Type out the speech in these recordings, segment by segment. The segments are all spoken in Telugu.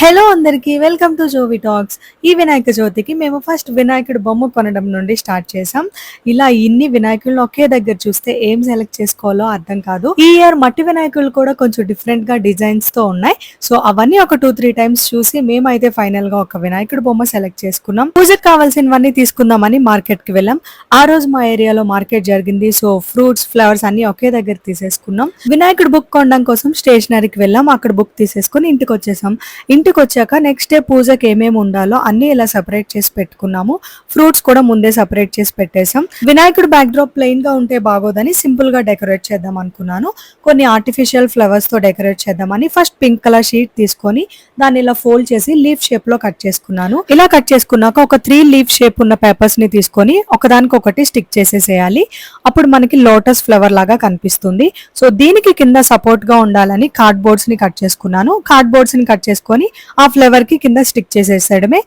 హలో అందరికీ వెల్కమ్ టు జోవి టాక్స్ ఈ వినాయక చవితికి మేము ఫస్ట్ వినాయకుడు బొమ్మ కొనడం నుండి స్టార్ట్ చేసాం ఇలా ఇన్ని వినాయకులను ఒకే దగ్గర చూస్తే ఏం సెలెక్ట్ చేసుకోవాలో అర్థం కాదు. ఈ ఇయర్ మట్టి వినాయకులు కూడా కొంచెం డిఫరెంట్గా డిజైన్స్తో ఉన్నాయి. సో అవన్నీ ఒక టూ త్రీ టైమ్స్ చూసి మేమైతే ఫైనల్గా ఒక వినాయకుడు బొమ్మ సెలెక్ట్ చేసుకున్నాం. పూజకు కావాల్సినవన్నీ తీసుకుందామని మార్కెట్కి వెళ్ళాం. ఆ రోజు మా ఏరియాలో మార్కెట్ జరిగింది. సో ఫ్రూట్స్ ఫ్లవర్స్ అన్ని ఒకే దగ్గర తీసేసుకున్నాం. వినాయకుడు బుక్ కొనడం కోసం స్టేషనరీకి వెళ్ళాం. అక్కడ బుక్ తీసేసుకుని ఇంటికి వచ్చేసాం. ఇంటికి వచ్చాక నెక్స్ట్ డే పూజకి ఏమేమి ఉండాలో అన్ని ఇలా సెపరేట్ చేసి పెట్టుకున్నాము. ఫ్రూట్స్ కూడా ముందే సెపరేట్ చేసి పెట్టేసాం వినాయకుడు బ్యాక్ డ్రాప్ ప్లెయిన్గా ఉంటే బాగోదని సింపుల్గా డెకరేట్ చేద్దాం అనుకున్నాను. కొన్ని ఆర్టిఫిషియల్ ఫ్లవర్స్తో డెకరేట్ చేద్దామని ఫస్ట్ పింక్ కలర్ షీట్ తీసుకొని దాన్ని ఇలా ఫోల్డ్ చేసి లీఫ్ షేప్లో కట్ చేసుకున్నాను. ఇలా కట్ చేసుకున్నాక ఒక త్రీ లీఫ్ షేప్ ఉన్న పేపర్స్ని తీసుకొని ఒకదానికి ఒకటి స్టిక్ చేసేసేయాలి. అప్పుడు మనకి లోటస్ ఫ్లవర్ లాగా కనిపిస్తుంది. సో దీనికి కింద సపోర్ట్గా ఉండాలని కార్డ్ బోర్డ్స్ని కట్ చేసుకున్నాను. కార్డ్ బోర్డ్స్ని కట్ చేసుకొని ఆ ఫ్లేవర్కి కింద స్టిక్ చేసేసేయడమే.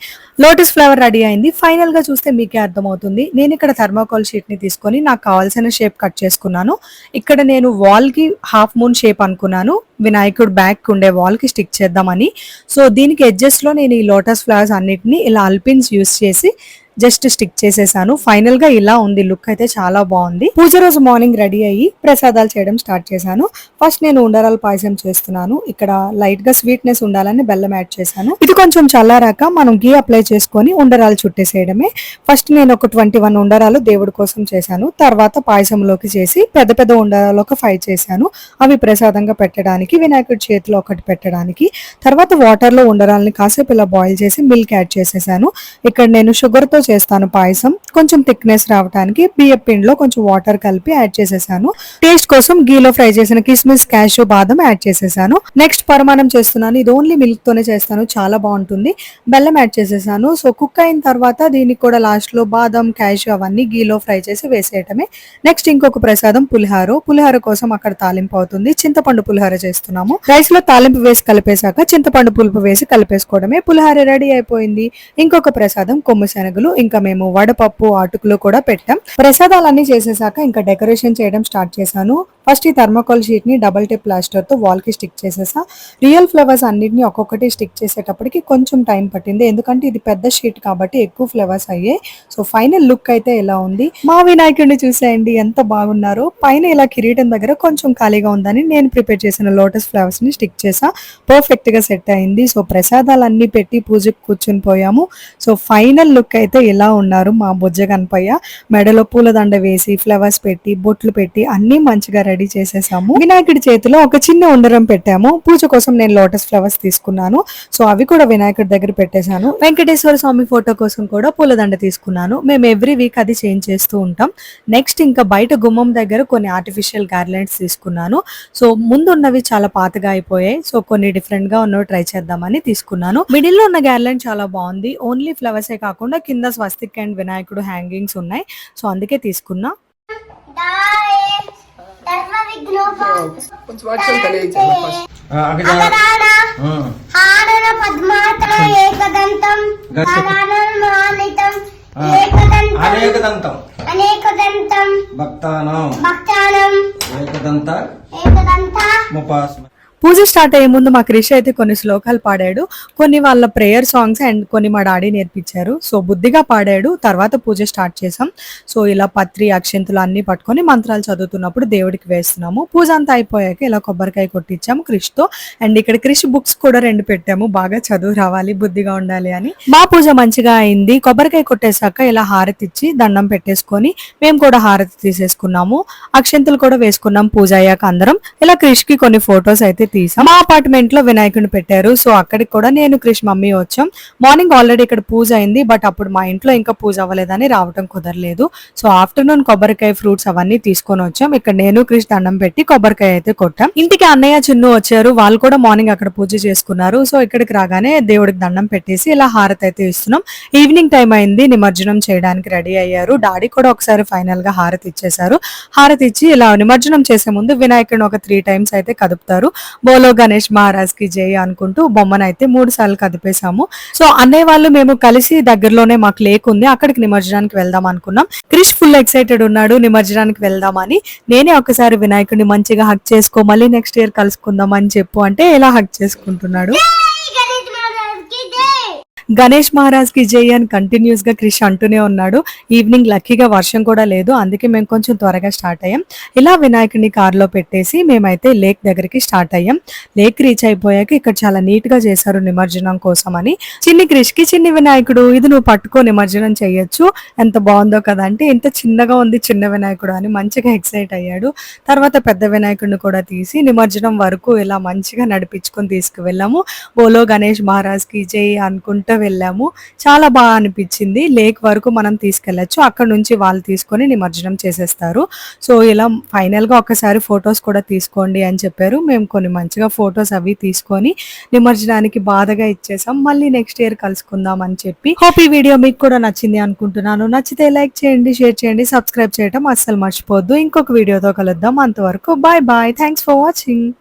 లోటస్ ఫ్లవర్ రెడీ అయింది. ఫైనల్గా చూస్తే మీకే అర్థమవుతుంది. నేను ఇక్కడ థర్మాకోల్ షీట్ని తీసుకొని నాకు కావాల్సిన షేప్ కట్ చేసుకున్నాను. ఇక్కడ నేను వాల్కి హాఫ్ మూన్ షేప్ అనుకున్నాను. వినాయకుడు బ్యాక్ ఉండే వాల్కి స్టిక్ చేద్దామని. సో దీనికి ఎడ్జెస్లో నేను ఈ లోటస్ ఫ్లవర్స్ అన్నిటిని ఇలా అల్పిన్స్ యూస్ చేసి జస్ట్ స్టిక్ చేసేసాను. ఫైనల్గా ఇలా ఉంది. లుక్ అయితే చాలా బాగుంది. పూజ రోజు మార్నింగ్ రెడీ అయ్యి ప్రసాదాలు చేయడం స్టార్ట్ చేశాను. ఫస్ట్ నేను ఉండరాలు పాయసం చేస్తున్నాను. ఇక్కడ లైట్గా స్వీట్నెస్ ఉండాలని బెల్లం యాడ్ చేశాను. ఇది కొంచెం చల్లారాక మనం గీ అప్లై చేసుకొని ఉండరాలు చుట్టేసేయడమే. ఫస్ట్ నేను ఒక ట్వంటీ వన్ ఉండరాలు దేవుడి కోసం చేశాను. తర్వాత పాయసంలోకి చేసి పెద్ద పెద్ద ఉండరాలు ఒక ఫైవ్ చేశాను. అవి ప్రసాదంగా పెట్టడానికి వినాయకుడి చేతిలో ఒకటి పెట్టడానికి. తర్వాత వాటర్లో ఉండరాలని కాసేపు ఇలా బాయిల్ చేసి మిల్క్ యాడ్ చేసేసాను. ఇక్కడ నేను షుగర్తో చేస్తాను పాయసం. కొంచెం థిక్నెస్ రావడానికి బియ్యం పిండిలో కొంచెం వాటర్ కలిపి యాడ్ చేసేసాను. టేస్ట్ కోసం గీలో ఫ్రై చేసిన కిస్మిస్ క్యాషు బాదం యాడ్ చేసేసాను. నెక్స్ట్ పరమాణం చేస్తున్నాను. ఇది ఓన్లీ మిల్క్ తోనే చేస్తాను. చాలా బాగుంటుంది. బెల్లం యాడ్ చేసేసాను. సో కుక్ అయిన తర్వాత దీనికి కూడా లాస్ట్లో బాదం క్యాషు అవన్నీ గీలో ఫ్రై చేసి వేసేయటమే. నెక్స్ట్ ఇంకొక ప్రసాదం పులిహార. పులిహార కోసం అక్కడ తాలింపు అవుతుంది. చింతపండు పులిహార చేస్తున్నాము. రైస్లో తాలింపు వేసి కలిపేశాక చింతపండు పులుపు వేసి కలిపేసుకోవడమే. పులిహార రెడీ అయిపోయింది. ఇంకొక ప్రసాదం కొమ్ము శనగలు ఇంకా మేము వడపప్పు అటుకులు కూడా పెట్టాం. ప్రసాదాలన్నీ చేసేసాక ఇంకా డెకరేషన్ చేయడం స్టార్ట్ చేశాను. ఫస్ట్ ఈ థర్మోకాల్ షీట్ని డబల్ టేప్ ప్లాస్టర్తో వాల్కి స్టిక్ చేసేసా. రియల్ ఫ్లవర్స్ అన్నిటిని ఒక్కొక్కటి స్టిక్ చేసేటప్పటికి కొంచెం టైం పట్టింది. ఎందుకంటే ఇది పెద్ద షీట్ కాబట్టి ఎక్కువ ఫ్లవర్స్ అయ్యాయి. సో ఫైనల్ లుక్ అయితే ఎలా ఉంది? మా వినాయకుడిని చూసేయండి. ఎంత బాగున్నారో. పైన ఇలా కిరీటం దగ్గర కొంచెం ఖాళీగా ఉందని నేను ప్రిపేర్ చేసిన లోటస్ ఫ్లవర్స్ని స్టిక్ చేసా. పర్ఫెక్ట్గా సెట్ అయింది. సో ప్రసాదాలు అన్ని పెట్టి పూజకు కూర్చుని పోయాము. సో ఫైనల్ లుక్ అయితే ఇలా ఉన్నారు మా బుజ్జ కనపయ్య మెడలో పూలదండ వేసి ఫ్లవర్స్ పెట్టి బొట్లు పెట్టి అన్ని మంచిగా రెడీ చేసేసాము. వినాయకుడి చేతిలో ఒక చిన్న ఉండరం పెట్టాము. పూజ కోసం నేను లోటస్ ఫ్లవర్స్ తీసుకున్నాను. సో అవి కూడా వినాయకుడి దగ్గర పెట్టేశాను. వెంకటేశ్వర స్వామి ఫోటో కోసం కూడా పూలదండ తీసుకున్నాను. మేము ఎవ్రీ వీక్ అది చేంజ్ చేస్తూ ఉంటాం. నెక్స్ట్ ఇంకా బయట గుమ్మం దగ్గర కొన్ని ఆర్టిఫిషియల్ గార్లెండ్స్ తీసుకున్నాను. సో ముందు ఉన్నవి చాలా పాతగా అయిపోయాయి. సో కొన్ని డిఫరెంట్గా ఉన్నవి ట్రై చేద్దామని తీసుకున్నాను. మిడిల్లో ఉన్న గార్లెండ్ చాలా బాగుంది. ఓన్లీ ఫ్లవర్సే కాకుండా కింద స్వస్తిక్ అండ్ వినాయకుడు హ్యాంగింగ్స్ ఉన్నాయి. సో అందుకే తీసుకున్నా. ఏకదంతం. ఏకదంతం అనేకదంతం అనేకదంతం భక్తానాం. భక్తానం. ఏకదంత. ఏకదంత. ముపాస్మ. పూజ స్టార్ట్ అయ్యే ముందు మా క్రిష్ అయితే కొన్ని శ్లోకాలు పాడాడు. కొన్ని వాళ్ళ ప్రేయర్ సాంగ్స్ అండ్ కొన్ని మా డాడీ నేర్పించారు. సో బుద్ధిగా పాడాడు. తర్వాత పూజ స్టార్ట్ చేసాం సో ఇలా పత్రి అక్షంతులు అన్ని పట్టుకొని మంత్రాలు చదువుతున్నప్పుడు దేవుడికి వేస్తున్నాము. పూజ అంతా అయిపోయాక ఇలా కొబ్బరికాయ కొట్టించాము క్రిష్తో. అండ్ ఇక్కడ క్రిష్ బుక్స్ కూడా రెండు పెట్టాము. బాగా చదువు రావాలి బుద్ధిగా ఉండాలి అని. మా పూజ మంచిగా అయింది. కొబ్బరికాయ కొట్టేశాక ఇలా హారతి ఇచ్చి దండం పెట్టేసుకొని మేము కూడా హారతి తీసేసుకున్నాము. అక్షంతులు కూడా వేసుకున్నాం పూజ అయ్యాక అందరం. ఇలా క్రిష్కి కొన్ని ఫొటోస్ అయితే తీసాం. మా అపార్ట్మెంట్లో వినాయకుడిని పెట్టారు. సో అక్కడికి కూడా నేను క్రిష్ మమ్మీ వచ్చాం. మార్నింగ్ ఆల్రెడీ ఇక్కడ పూజ అయింది. బట్ అప్పుడు మా ఇంట్లో ఇంకా పూజ అవ్వలేదని రావడం కుదరలేదు. సో ఆఫ్టర్నూన్ కొబ్బరికాయ ఫ్రూట్స్ అవన్నీ తీసుకొని వచ్చాం. ఇక్కడ నేను క్రిష్ దండం పెట్టి కొబ్బరికాయ అయితే కొట్టాం. ఇంటికి అన్నయ్య చిన్ను వచ్చారు. వాళ్ళు కూడా మార్నింగ్ అక్కడ పూజ చేసుకున్నారు. సో ఇక్కడికి రాగానే దేవుడికి దండం పెట్టేసి ఇలా హారతి అయితే ఇస్తున్నాం. ఈవినింగ్ టైం అయింది. నిమజ్జనం చేయడానికి రెడీ అయ్యారు. డాడీ కూడా ఒకసారి ఫైనల్గా హారతి ఇచ్చేశారు. హారతి ఇచ్చి ఇలా నిమజ్జనం చేసే ముందు వినాయకుడిని ఒక త్రీ టైమ్స్ అయితే కదుపుతారు. బోలో గణేష్ మహారాజ్కి జై అనుకుంటూ బొమ్మను అయితే మూడు సార్లు కదిపేశాము. సో అన్నయ్య వాళ్ళు మేము కలిసి దగ్గరలోనే మాకు లేక్ ఉంది. అక్కడికి నిమజ్జనానికి వెళ్దాం అనుకున్నాం. క్రిష్ ఫుల్ ఎక్సైటెడ్ ఉన్నాడు. నిమజ్జనానికి వెళ్దామని నేనే ఒకసారి వినాయకుడిని మంచిగా హక్ చేసుకో మళ్ళీ నెక్స్ట్ ఇయర్ కలుసుకుందాం అని చెప్పు అంటే ఇలా హక్ చేసుకుంటున్నాడు? గణేష్ మహారాజ్కి జై అని కంటిన్యూస్గా క్రిష్ అంటూనే ఉన్నాడు. ఈవినింగ్ లక్కీగా వర్షం కూడా లేదు. అందుకే మేము కొంచెం త్వరగా స్టార్ట్ అయ్యాం. ఇలా వినాయకుడిని కారులో పెట్టేసి మేమైతే లేక్ దగ్గరికి స్టార్ట్ అయ్యాం. లేక్ రీచ్ అయిపోయాక ఇక్కడ చాలా నీట్గా చేశారు నిమజ్జనం కోసం అని చిన్ని క్రిష్కి చిన్ని వినాయకుడు ఇది నువ్వు పట్టుకో నిమజ్జనం చేయొచ్చు. ఎంత బాగుందో కదా అంటే ఇంత చిన్నగా ఉంది చిన్న వినాయకుడు అని మంచిగా ఎక్సైట్ అయ్యాడు. తర్వాత పెద్ద వినాయకుడిని కూడా తీసి నిమజ్జనం వరకు ఇలా మంచిగా నడిపించుకొని తీసుకువెళ్ళాము. బోలో గణేష్ మహారాజ్కి జై అనుకుంటూ వెళ్ళాము. చాలా బాగా అనిపించింది. లేక్ వరకు మనం తీసుకెళ్ళొచ్చు అక్కడ నుంచి వాళ్ళు తీసుకొని నిమజ్జనం చేసేస్తారు. సో ఇలా ఫైనల్గా ఒకసారి ఫొటోస్ కూడా తీసుకోండి అని చెప్పారు. మేము కొన్ని మంచిగా ఫొటోస్ అవి తీసుకొని నిమజ్జనానికి బాధగా ఇచ్చేసాం. మళ్ళీ నెక్స్ట్ ఇయర్ కలుసుకుందాం అని చెప్పి హోప్ ఈ వీడియో మీకు కూడా నచ్చింది అనుకుంటున్నాను. నచ్చితే లైక్ చేయండి షేర్ చేయండి సబ్స్క్రైబ్ చేయడం అస్సలు మర్చిపోవద్దు. ఇంకొక వీడియోతో కలుద్దాం. అంతవరకు bye bye. Thanks for watching.